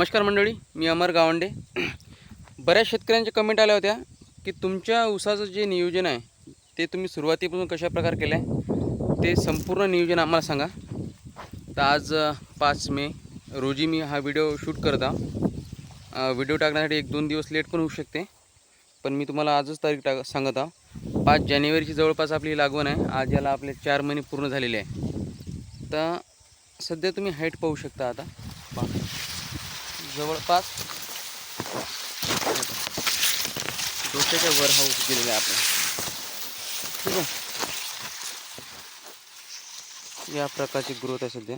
नमस्कार मंडळी मी अमर गावंडे. बऱ्याच शेतकऱ्यांच्या कमेंट आल्या होत्या की तुमच्या ऊसाचं जे नियोजन आहे ते तुम्ही सुरुवातीपासून कशा प्रकारे केलं आहे ते संपूर्ण नियोजन आम्हाला सांगा. तर आज पाच मे रोजी मी हा व्हिडिओ शूट करत आहो. व्हिडिओ टाकण्यासाठी एक दोन दिवस लेट पण होऊ शकते. पण मी तुम्हाला आजच तारीख टाक सांगत आहो. पाच जानेवारीची जवळपास आपली लागवण आहे. आज याला आपले चार महिने पूर्ण झालेले आहे. तर सध्या तुम्ही हाईट पाहू शकता आता. जवळपास डोक्याच्या वर हा ऊस गेलेला आहे आपण. ठीक आहे. या प्रकारची ग्रोथ आहे सध्या.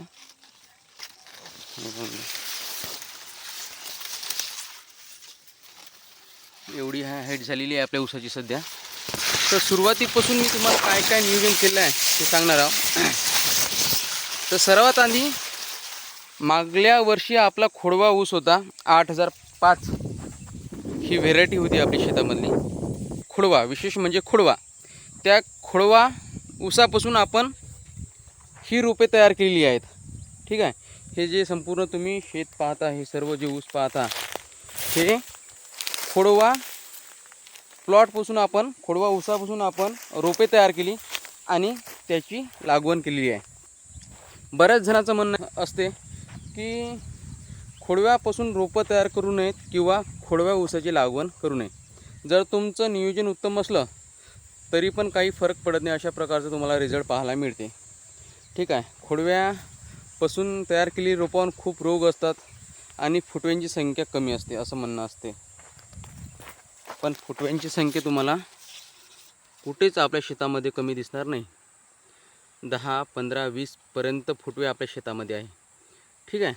एवढी हा हाईट झालेली आहे आपल्या ऊसाची सध्या. तर सुरुवातीपासून मी तुम्हाला काय काय नियोजन केलं आहे ते सांगणार आहोत. तर सर्वात आधी मागल्या वर्षी आपला खोडवा ऊस होता आठ हजार पाच. ही व्हेरायटी होती आपल्या शेतामधली. खोडवा विशेष म्हणजे खोडवा. त्या खोडवा ऊसापासून आपण ही रोपे तयार केलेली आहेत. ठीक आहे? हे जे संपूर्ण तुम्ही शेत पाहता हे सर्व जे ऊस पाहता हे खोडवा प्लॉटपासून आपण खोडवा ऊसापासून आपण रोपे तयार केली आणि त्याची लागवण केलेली आहे. बऱ्याच जणांचं म्हणणं असते की खोडव्यापासून रोपं तयार करू नयेत किंवा खोडव्या ऊसाची लागवण करू नये. जर तुमचं नियोजन उत्तम असलं तरी पण काही फरक पडत नाही अशा प्रकारचं तुम्हाला रिझल्ट पाहायला मिळते. ठीक आहे. खोडव्यापासून तयार केलेली रोपावर खूप रोग असतात आणि फुटव्यांची संख्या कमी असते असं म्हणणं असते. पण फुटव्यांची संख्या तुम्हाला कुठेच आपल्या शेतामध्ये कमी दिसणार नाही. दहा पंधरा वीसपर्यंत फुटवे आपल्या शेतामध्ये आहे. ठीक आहे.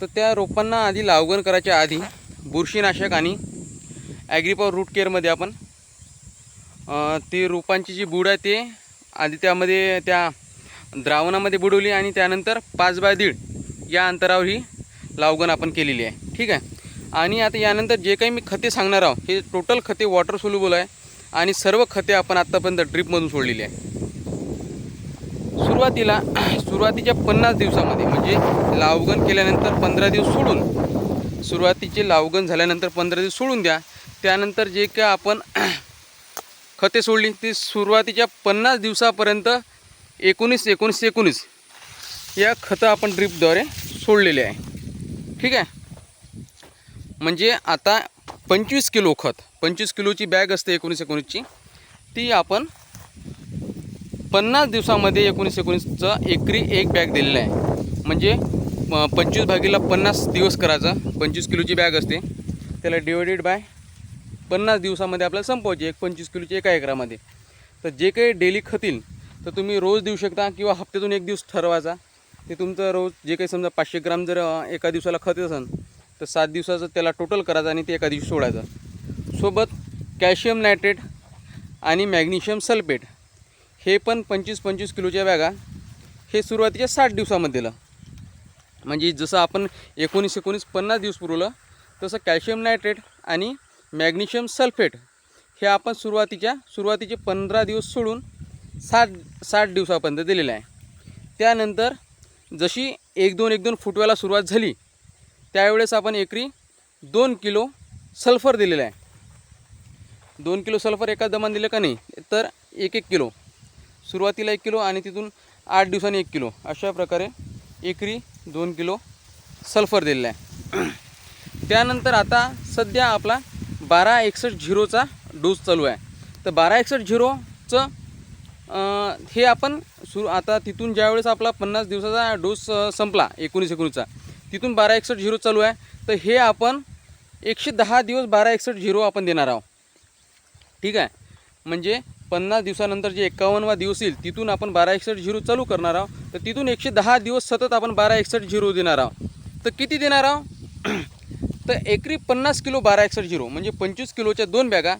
तर त्या रोपांना आधी लावगण करायच्या आधी बुरशीनाशक आणि ॲग्रीपॉवर रूट केअरमध्ये आपण ते ती रोपांची जी बूड आहे ते आधी त्यामध्ये त्या द्रावणामध्ये बुडवली आणि त्यानंतर पाच बाय दीड या अंतरावर ही लावगण आपण केलेली आहे. ठीक आहे. आणि आता यानंतर जे काही मी खते सांगणार आहोत हे टोटल खते वॉटर सोल्युबल आहे आणि सर्व खते आपण आत्तापर्यंत ड्रीपमधून सोडलेली आहे. सुरुवातीला सुरुवातीच्या पन्नास दिवसामध्ये म्हणजे लावगण केल्यानंतर पंधरा दिवस सोडून सुरुवातीचे लावगण झाल्यानंतर पंधरा दिवस सोडून द्या. त्यानंतर जे काय आपण खते सोडली ती सुरुवातीच्या पन्नास दिवसापर्यंत एकोणीस एकोणीस एकोणीस या खतं आपण ड्रीपद्वारे सोडलेले आहे. ठीक आहे? म्हणजे आता पंचवीस किलो खत पंचवीस किलोची बॅग असते एकोणीस एकोणीसची ती आपण पन्नास दिवसामध्ये एकोणीस एकोणीसचं एकरी एक बॅग दिलेलं आहे. म्हणजे पंचवीस भागीला पन्नास दिवस करायचं. पंचवीस किलोची बॅग असते. त्याला डिवायडेड बाय पन्नास दिवसामध्ये आपल्याला संपवायची. एक पंचवीस किलोची एका एकरामध्ये. तर जे काही डेली खतील तर तुम्ही रोज देऊ शकता किंवा हप्त्यातून एक दिवस ठरवायचा. ते तुमचं रोज जे काही समजा पाचशे ग्राम जर एका दिवसाला खत असेल तर सात दिवसाचं त्याला टोटल करायचं आणि ते एका दिवशी सोडायचं. सोबत कॅल्शियम नायट्रेट आणि मॅग्नेशियम सल्फेट. हे पण पंचवीस पंचवीस किलोच्या बॅगा. हे सुरुवातीच्या साठ दिवसामध्ये दिलं म्हणजे जसं आपण एकोणीस एकोणीस पन्नास दिवस पुरवलं तसं कॅल्शियम नायट्रेट आणि मॅग्नेशियम सल्फेट हे आपण सुरुवातीच्या सुरुवातीचे पंधरा दिवस सोडून साठ साठ दिवसापर्यंत दिलेलं आहे. त्यानंतर जशी एक दोन एक दोन फुटवायला सुरुवात झाली त्यावेळेस आपण एकरी दोन किलो सल्फर दिलेलं आहे. दोन किलो सल्फर एका दमान दिलं का नाही? तर एक एक किलो. सुरुवातीला एक किलो आणि तिथून आठ दिवसांनी एक किलो. अशा प्रकारे एकरी दोन किलो सल्फर दिलेलं आहे. त्यानंतर आता सध्या आपला बारा एकसष्ट झिरोचा डोस चालू आहे. तर बारा एकसष्ट झिरोचं हे आपण सुरू आता तिथून ज्यावेळेस आपला पन्नास दिवसाचा डोस संपला एकोणीस एकोणीसचा तिथून बारा एकसष्ट झिरो चालू आहे. तर हे आपण एकशे दहा दिवस बारा एकसष्ट झिरो आपण देणार आहोत. ठीक आहे? म्हणजे पन्नास दिवसानंतर जे एकावन्नवा दिवस येईल तिथून आपण बारा एकसष्ट झिरो चालू करणार आहोत. तर तिथून एकशे दहा दिवस सतत आपण बारा एकसष्ट झिरो देणार आहोत. तर किती देणार आहोत? तर एकरी पन्नास किलो बारा एकसष्ट झिरो म्हणजे पंचवीस किलोच्या दोन बॅगा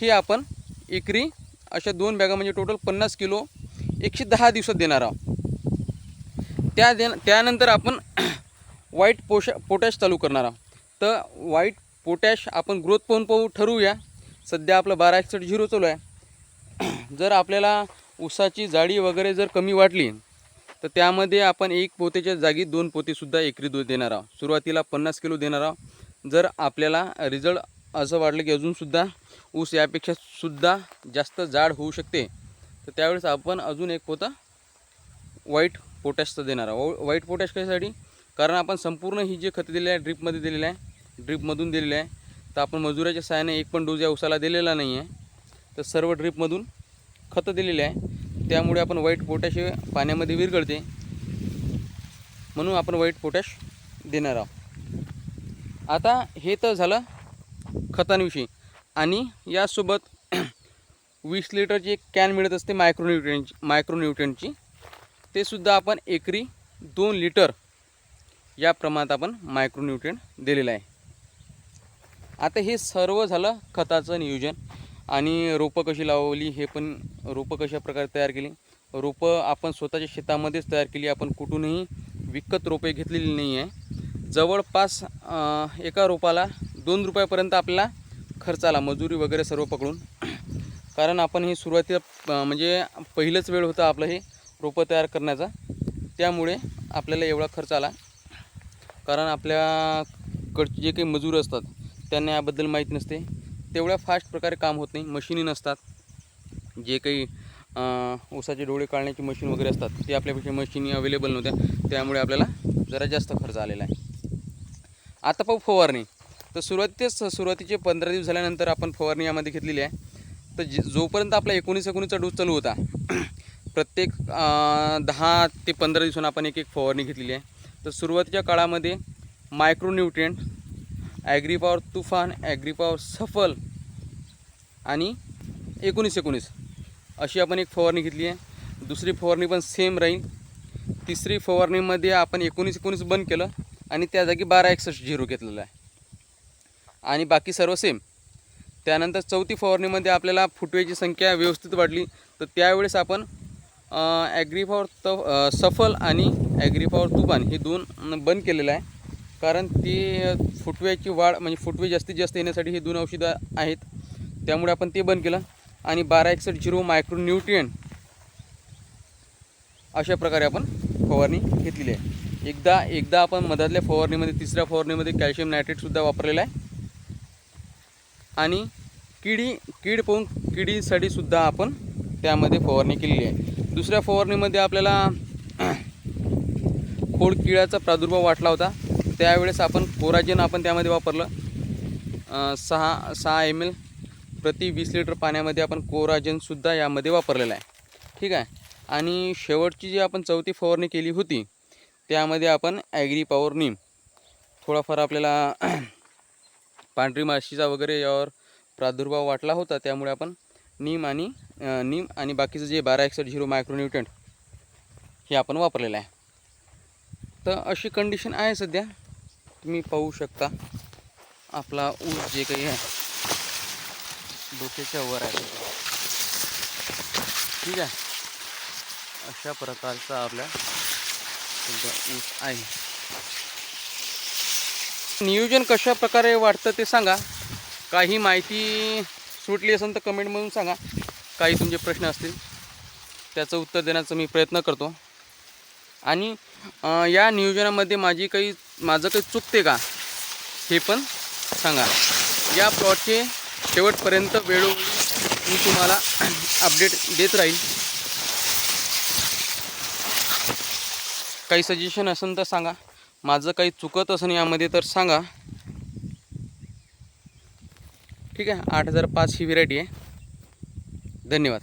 हे आपण एकरी अशा दोन बॅगा म्हणजे टोटल पन्नास किलो एकशे दहा दिवसात देणार आहोत. त्या दे त्यानंतर आपण वाईट पोशा पोटॅश चालू करणार आहोत. तर वाईट पोटॅश आपण ग्रोथ पाहून पाहू ठरवूया. सध्या आपलं बारा एकसष्ट झिरो चालू आहे. जर आपल्याला ऊसाची जाडी वगैरे जर कमी वाटली तर त्यामध्ये आपण एक पोतेच्या जागी दोन पोतेसुद्धा एकरी दूध देणार आहोत. सुरुवातीला पन्नास किलो देणार आहोत. जर आपल्याला रिझल्ट असं वाटलं की अजूनसुद्धा ऊस यापेक्षा सुद्धा जास्त जाड होऊ शकते तर त्यावेळेस आपण अजून एक पोता व्हाईट पोटॅशचं देणार आहोत. व्हाईट पोटॅश कशासाठी? कारण आपण संपूर्ण ही जे खतं दिलेली आहे ड्रीपमध्ये दिलेलं आहे ड्रीपमधून दिलेलं आहे तर आपण मजुराच्या सहाय्याने एक पण डोस या ऊसाला दिलेला नाही आहे. तर सर्व ड्रीपमधून खतं दिलेले आहे. त्यामुळे आपण व्हाईट पोटॅश पाण्यामध्ये विरघळते. म्हणून आपण व्हाईट पोटॅश देणार आहोत. आता हे तर झालं खतांविषयी. आणि यासोबत वीस लिटरची एक कॅन मिळत असते मायक्रोन्यूट्रियनची मायक्रोन्यूट्रियनची ते सुद्धा आपण एकरी दोन लिटर या प्रमाणात आपण मायक्रोन्युट्रियन दिलेलं आहे. आता हे सर्व झालं खताचं नियोजन. आणि रोपं कशी लावली हे पण रोपं कशा प्रकारे तयार केली? रोपं आपण स्वतःच्या शेतामध्येच तयार केली आपण कुठूनही विकत रोपे घेतलेली नाही आहे जवळपास एका रोपाला दोन रुपयापर्यंत आपल्याला खर्च आला मजुरी वगैरे सर्व पकडून. कारण आपण हे सुरुवातीला म्हणजे पहिलंच वेळ होता आपलं हे रोपं तयार करण्याचा. त्यामुळे आपल्याला एवढा खर्च आला. कारण आपल्याकडचे जे काही मजूर असतात त्यांना याबद्दल माहीत नसते. तेवढ्या फास्ट प्रकारे काम होत नाही. मशिनी नसतात. जे काही ऊसाचे डोळे काढण्याची मशीन वगैरे असतात ते आपल्यापेक्षा मशिनी अवेलेबल नव्हत्या. त्यामुळे आपल्याला जरा जास्त खर्च आलेला आहे. आता पाहू फवारणी. तर सुरुवातीच सुरुवातीचे पंधरा दिवस झाल्यानंतर आपण फवारणी यामध्ये घेतलेली आहे. तर जे जोपर्यंत आपला एकोणीस एकोणीसचा डोस चालू होता प्रत्येक दहा ते पंधरा दिवसांना आपण एक एक फवारणी घेतलेली आहे. तर सुरुवातीच्या काळामध्ये मायक्रोन्यूट्रियंट ॲग्रीपॉवर तुफान ॲग्रीपॉवर सफल आणि एकोणीस एकोणीस. अशी आपण एक फवारणी घेतली आहे. दुसरी फवारणी पण सेम राहील. तिसरी फवारणीमध्ये आपण एकोणीस एकोणीस बंद केलं आणि त्या जागी बारा एकसष्ट झिरो घेतलेला आहे. आणि बाकी सर्व सेम त्यानंतर चौथी फवारणीमध्ये आपल्याला फुटवेची संख्या व्यवस्थित वाढली. तर त्यावेळेस आपण ॲग्रीफॉवर त सफल आणि ॲग्रीफॉवर तुफान हे दोन बंद केलेलं आहे. कारण ती फुटव्याची वाढ म्हणजे फुटवे जास्तीत जास्त येण्यासाठी हे दोन औषधं आहेत. त्यामुळे आपण ते बंद केलं. आणि बारा एकसठ झिरो मायक्रो न्यूट्रियन अशा प्रकारे आपण फवारणी घेतलेली आहे. एकदा एकदा आपण मधातल्या फवारणीमध्ये तिसऱ्या फवारणीमध्ये कॅल्शियम नायट्रेटसुद्धा वापरलेला आहे. आणि किडी कीड पाहून किडीसाठी सुद्धा आपण त्यामध्ये फवारणी केलेली आहे. दुसऱ्या फवारणीमध्ये आपल्याला खोड किळ्याचा प्रादुर्भाव वाटला होता. त्यावेळेस आपण कोराजेन आपण त्यामध्ये वापरलं. सहा सहा एम एल प्रति वीस लिटर पाण्यामध्ये आपण कोराजेनसुद्धा यामध्ये वापरलेलं आहे. ठीक आहे? आणि शेवटची जी आपण चौथी फवारणी केली होती त्यामध्ये आपण ॲग्री पॉवर नीम. थोडाफार आपल्याला पांढरी माशीचा वगैरे यावर प्रादुर्भाव वाटला होता त्यामुळे आपण नीम आणि नीम आणि बाकीचं जे बारा एकसष्ट झिरो मायक्रोन्युट्रंट हे आपण वापरलेलं आहे. तर अशी कंडिशन आहे सध्या. तुम्ही पाहू शकता. आपला ऊस जे काही आहे डोक्याच्या वर आहे. ठीक आहे? अशा प्रकारचा आपल्या ऊस आहे. नियोजन कशा प्रकारे वाटतं ते सांगा. काही माहिती सुटली असेल तर कमेंटमधून सांगा. काही तुमचे प्रश्न असतील त्याचं उत्तर देण्याचा मी प्रयत्न करतो. आणि या नियोजनामध्ये माझी काही माझं काही चुकते का? हे पण सांगा. या प्लॉटचे शेवटपर्यंत वेळोवेळी मी तुम्हाला अपडेट देत राहील. काही सजेशन असेल तर सांगा. माझं काही चुकत असेल यामध्ये तर सांगा. ठीक आहे? आठ हजार पाच ही व्हेरायटी आहे. धन्यवाद.